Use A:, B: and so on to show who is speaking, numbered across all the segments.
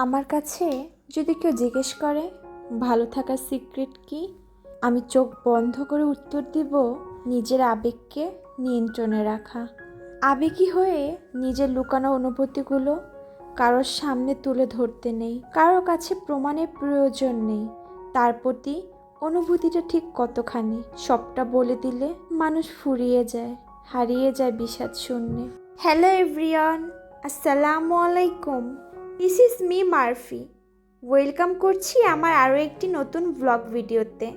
A: আমার কাছে যদি কেউ জিজ্ঞেস করে, ভালো থাকার সিক্রেট কি? আমি চোখ বন্ধ করে উত্তর দিব, নিজের আবেগকে নিয়ন্ত্রণে রাখা। আবেগী হয়ে নিজের লুকানো অনুভূতিগুলো কারোর সামনে তুলে ধরতে নেই। কারোর কাছে প্রমাণের প্রয়োজন নেই। তার প্রতি অনুভূতিটা ঠিক কতখানি, সবটা বলে দিলে মানুষ ফুরিয়ে যায়, হারিয়ে যায় বিষাদ শূন্যে। হ্যালো এভরিওয়ান আসসালামু আলাইকুম। This is me Murphy welcome করছি আমার আরও একটি নতুন ব্লগ ভিডিওতে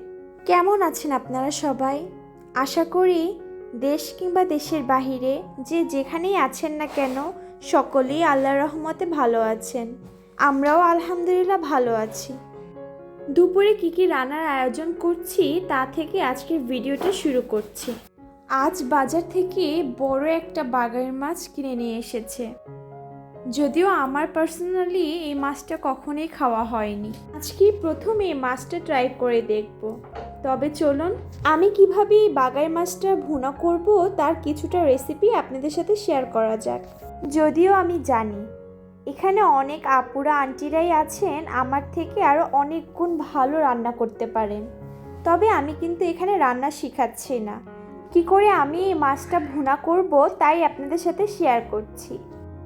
A: কেমন আছেন আপনারা সবাই? আশা করি দেশ কিংবা দেশের বাহিরে যে যেখানেই আছেন না কেন, সকলেই আল্লাহ রহমতে ভালো আছেন। আমরাও আলহামদুলিল্লাহ ভালো আছি। দুপুরে কী কী রান্নার আয়োজন করছি তা থেকে আজকের ভিডিওটা শুরু করছি। আজ বাজার থেকে বড় একটা বাগার মাছ কিনে নিয়ে এসেছে। যদিও আমার পার্সোনালি এই মাছটা কখনোই খাওয়া হয়নি। আজকে প্রথম এই মাছটা ট্রাই করে দেখব। তবে চলুন, আমি কীভাবে এই বাগাই মাছটা ভুনা করব তার কিছুটা রেসিপি আপনাদের সাথে শেয়ার করা যাক। যদিও আমি জানি, এখানে অনেক আপুরা, আন্টিরাই আছেন, আমার থেকে আরও অনেক গুণ ভালো রান্না করতে পারেন। তবে আমি কিন্তু এখানে রান্না শেখাচ্ছি না। কি করে আমি এই মাছটা ভুনা করব তাই আপনাদের সাথে শেয়ার করছি।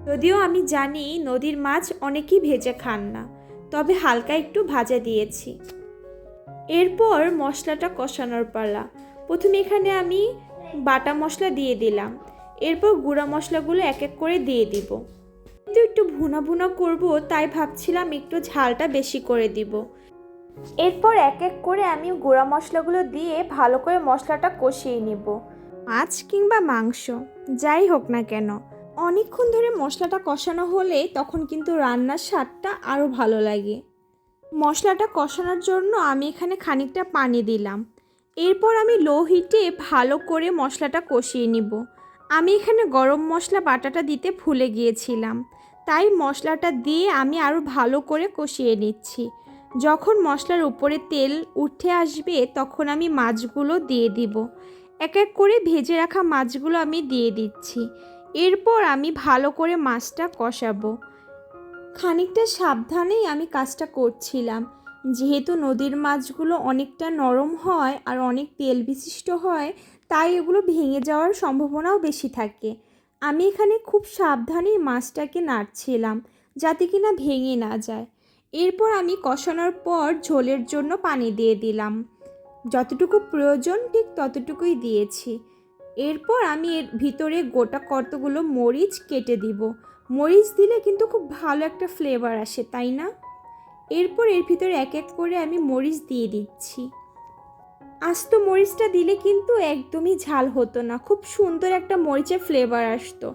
A: যদিও আমি জানি নদীর মাছ অনেকেই ভেজে খান না, তবে হালকা একটু ভাজা দিয়েছি। এরপর মশলাটা কষানোর পালা। প্রথমে এখানে আমি বাটা মশলা দিয়ে দিলাম। এরপর গুঁড়া মশলাগুলো এক এক করে দিয়ে দিব। কিন্তু একটু ভুনা ভুনা করব, তাই ভাবছিলাম একটু ঝালটা বেশি করে দিব। এরপর এক এক করে আমি গুঁড়া মশলাগুলো দিয়ে ভালো করে মশলাটা কষিয়ে নিব। মাছ কিংবা মাংস, যাই হোক না কেন। অনেকক্ষণ ধরে মশলাটা কষানো হলে তখন কিন্তু রান্নার স্বাদটা আরও ভালো লাগে। মশলাটা কষানোর জন্য আমি এখানে খানিকটা পানি দিলাম। এরপর আমি লো হিটে ভালো করে মশলাটা কষিয়ে নিব। আমি এখানে গরম মশলা বাটাটা দিতে ভুলে গিয়েছিলাম। তাই মশলাটা দিয়ে আমি আরও ভালো করে কষিয়ে নিচ্ছি। যখন মশলার উপরে তেল উঠে আসবে তখন আমি মাছগুলো দিয়ে দিব। এক এক করে ভেজে রাখা মাছগুলো আমি দিয়ে দিচ্ছি। এরপর আমি ভালো করে মাছটা কষাবো। খানিকটা সাবধানেই আমি কাজটা করছিলাম। যেহেতু নদীর মাছগুলো অনেকটা নরম হয় আর অনেক তেল বিশিষ্ট হয়, তাই এগুলো ভেঙে যাওয়ার সম্ভাবনাও বেশি থাকে। আমি এখানে খুব সাবধানেই মাছটাকে নাড়ছিলাম, যাতে কিনা ভেঙে না যায়। এরপর আমি কষানোর পর ঝোলের জন্য পানি দিয়ে দিলাম। যতটুকু প্রয়োজন ঠিক ততটুকুই দিয়েছি। এরপর আমি এর ভিতরে গোটা কতগুলো মরিচ কেটে দিব। মরিচ দিলে কিন্তু খুব ভালো একটা ফ্লেভার আসে, তাই না? এরপর এর ভিতরে এক এক করে আমি মরিচ দিয়ে দিচ্ছি। আস্ত মরিচটা দিলে কিন্তু একদমই ঝাল হতো না, খুব সুন্দর একটা মরিচের ফ্লেভার আসতো।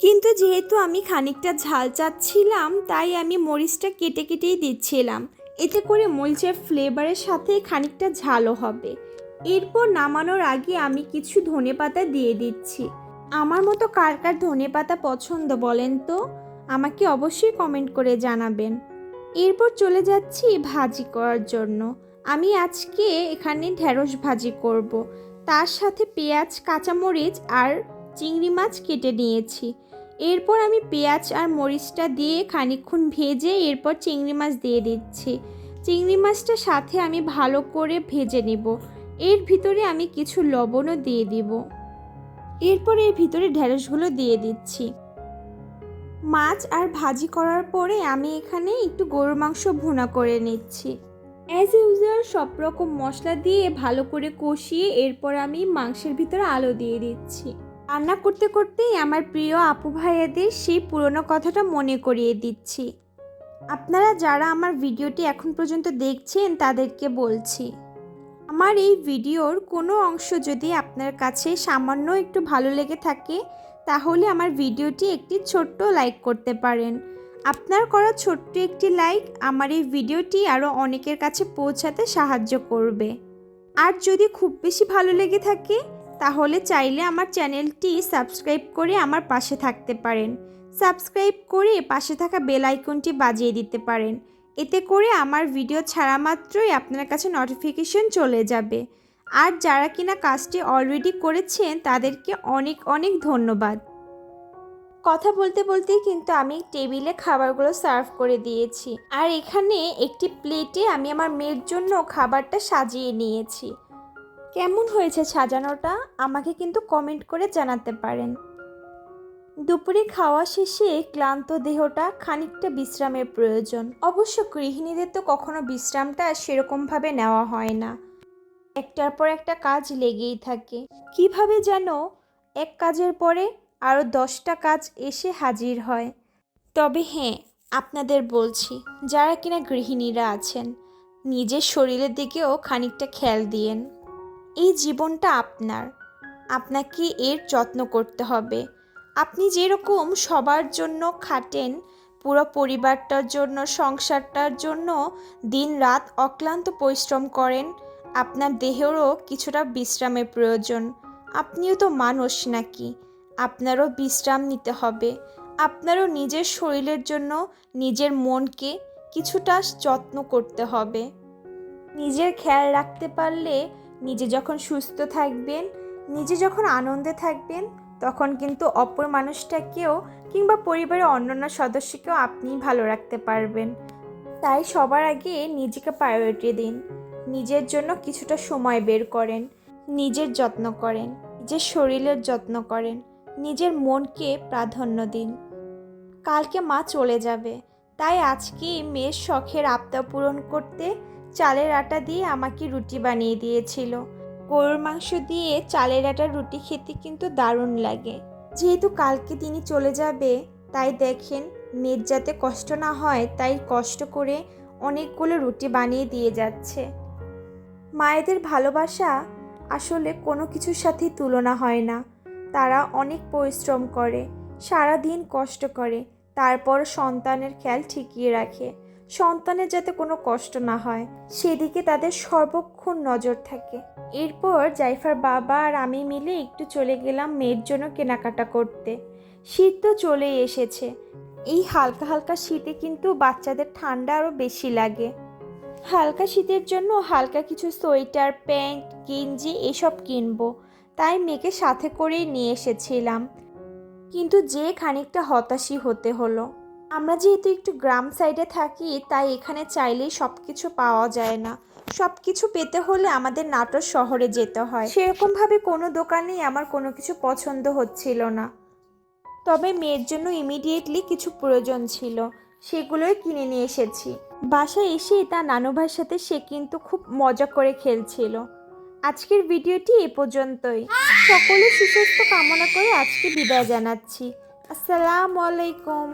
A: কিন্তু যেহেতু আমি খানিকটা ঝাল চাচ্ছিলাম, তাই আমি মরিচটা কেটে কেটেই দিচ্ছিলাম। এতে করে মরিচের ফ্লেভারের সাথে খানিকটা ঝালও হবে। এরপর নামানোর আগে আমি কিছু ধনে পাতা দিয়ে দিচ্ছি। আমার মতো কার কার ধনে পাতা পছন্দ বলেন তো? আমাকে অবশ্যই কমেন্ট করে জানাবেন। এরপর চলে যাচ্ছি ভাজি করার জন্য। আমি আজকে এখানে ঢেঁড়স ভাজি করব। তার সাথে পেঁয়াজ, কাঁচামরিচ আর চিংড়ি মাছ কেটে নিয়েছি। এরপর আমি পেঁয়াজ আর মরিচটা দিয়ে খানিকক্ষণ ভেজে এরপর চিংড়ি মাছ দিয়ে দিচ্ছি। চিংড়ি মাছটা সাথে আমি ভালো করে ভেজে নেব। এর ভিতরে আমি কিছু লবণও দিয়ে দিব। এরপর এর ভিতরে ঢেঁড়সগুলো দিয়ে দিচ্ছি। মাছ আর ভাজি করার পরে আমি এখানে একটু গরুর মাংস ভুনা করে নিচ্ছি। অ্যাজ ইউজুয়াল সব রকম মশলা দিয়ে ভালো করে কষিয়ে এরপর আমি মাংসের ভিতরে আলো দিয়ে দিচ্ছি। রান্না করতে করতেই আমার প্রিয় আপু ভাইয়াদের সেই পুরনো কথাটা মনে করিয়ে দিচ্ছি। আপনারা যারা আমার ভিডিওটি এখন পর্যন্ত দেখছেন, তাদেরকে বলছি। আমার এই ভিডিওর কোনো অংশ যদি আপনার কাছে সামান্য একটু ভালো লেগে থাকে, তাহলে আমার ভিডিওটি একটি ছোট্ট লাইক করতে পারেন। আপনার করা ছোট্ট একটি লাইক আমার এই ভিডিওটি আরও অনেকের কাছে পৌঁছাতে সাহায্য করবে। আর যদি খুব বেশি ভালো লেগে থাকে, তাহলে চাইলে আমার চ্যানেলটি সাবস্ক্রাইব করে আমার পাশে থাকতে পারেন। সাবস্ক্রাইব করে পাশে থাকা বেল আইকনটি বাজিয়ে দিতে পারেন। এতে করে আমার ভিডিও ছাড়া মাত্রই আপনার কাছে নোটিফিকেশন চলে যাবে। আর যারা কিনা কাজটি অলরেডি করেছেন, তাদেরকে অনেক অনেক ধন্যবাদ। কথা বলতে বলতেই কিন্তু আমি টেবিলে খাবারগুলো সার্ভ করে দিয়েছি। আর এখানে একটি প্লেটে আমি আমার মেয়ের জন্য খাবারটা সাজিয়ে নিয়েছি। কেমন হয়েছে সাজানোটা? আমাকে কিন্তু কমেন্ট করে জানাতে পারেন। দুপুরে খাওয়া শেষে ক্লান্ত দেহটা খানিকটা বিশ্রামের প্রয়োজন। অবশ্য গৃহিণীদের তো কখনো বিশ্রামটা সেরকমভাবে নেওয়া হয় না। একটার পর একটা কাজ লেগেই থাকে। কীভাবে যেন এক কাজের পরে আরও দশটা কাজ এসে হাজির হয়। তবে হ্যাঁ আপনাদের বলছি, যারা কিনা গৃহিণীরা আছেন, নিজের শরীরের দিকেও খানিকটা খেয়াল দিয়েন। এই জীবনটা আপনার। আপনাকে এর যত্ন করতে হবে। আপনি যেরকম সবার জন্য খাটেন, পুরো পরিবারটার জন্য, সংসারটার জন্য দিন রাত অক্লান্ত পরিশ্রম করেন, আপনার দেহেরও কিছুটা বিশ্রামের প্রয়োজন। আপনিও তো মানুষ নাকি? আপনারও বিশ্রাম নিতে হবে। আপনারও নিজের শরীরের জন্য নিজের মনকে কিছুটা যত্ন করতে হবে। নিজের খেয়াল রাখতে পারলে নিজে যখন সুস্থ থাকবেন, নিজে যখন আনন্দে থাকবেন তখন কিন্তু অপর মানুষটাকেও কিংবা পরিবারের অন্যান্য সদস্যকেও আপনি ভালো রাখতে পারবেন। তাই সবার আগে নিজেকে প্রায়োরিটি দিন। নিজের জন্য কিছুটা সময় বের করেন। নিজের যত্ন করেন। নিজের শরীরের যত্ন করেন। নিজের মনকে প্রাধান্য দিন। কালকে মা চলে যাবে। তাই আজকে মেয়ের শখের আবদার পূরণ করতে চালের আটা দিয়ে আমাকে রুটি বানিয়ে দিয়েছিল। গরুর মাংস দিয়ে চালের আটার রুটি খেতে কিন্তু দারুণ লাগে। যেহেতু কালকে তিনি চলে যাবে, তাই দেখেন মেয়ের যাতে কষ্ট না হয়, তাই কষ্ট করে অনেকগুলো রুটি বানিয়ে দিয়ে যাচ্ছে। মায়েদের ভালোবাসা আসলে কোনো কিছুর সাথে তুলনা হয় না। তারা অনেক পরিশ্রম করে সারা দিন কষ্ট করে, তারপর সন্তানের খেয়াল ঠিকিয়ে রাখে। সন্তানের যাতে কোনো কষ্ট না হয়, সেদিকে তাদের সর্বক্ষণ নজর থাকে। এরপর জাইফার বাবা আর আমি মিলে একটু চলে গেলাম মেয়ের জন্য কেনাকাটা করতে। শীত তো চলেই এসেছে। এই হালকা হালকা শীতে কিন্তু বাচ্চাদের ঠান্ডা আরও বেশি লাগে। হালকা শীতের জন্য হালকা কিছু সোয়েটার, প্যান্ট, গেঞ্জি এসব কিনবো। তাই মেয়েকে সাথে করেই নিয়ে এসেছিলাম। কিন্তু যে খানিকটা হতাশই হতে হলো। আমরা যেহেতু একটু গ্রাম সাইডে থাকি, তাই এখানে চাইলেই সব কিছু পাওয়া যায় না। সব কিছু পেতে হলে আমাদের নাটোর শহরে যেতে হয়। সেরকমভাবে কোনো দোকানেই আমার কোনো কিছু পছন্দ হচ্ছিল না। তবে মেয়ের জন্য ইমিডিয়েটলি কিছু প্রয়োজন ছিল। সেগুলোই কিনে নিয়ে এসেছি। বাসায় এসে তার নানু ভাইয়ের সাথে সে কিন্তু খুব মজা করে খেলছিল। আজকের ভিডিওটি এ পর্যন্তই। সকলে সুস্বাস্থ্য কামনা করে আজকে বিদায় জানাচ্ছি। আসসালামু আলাইকুম।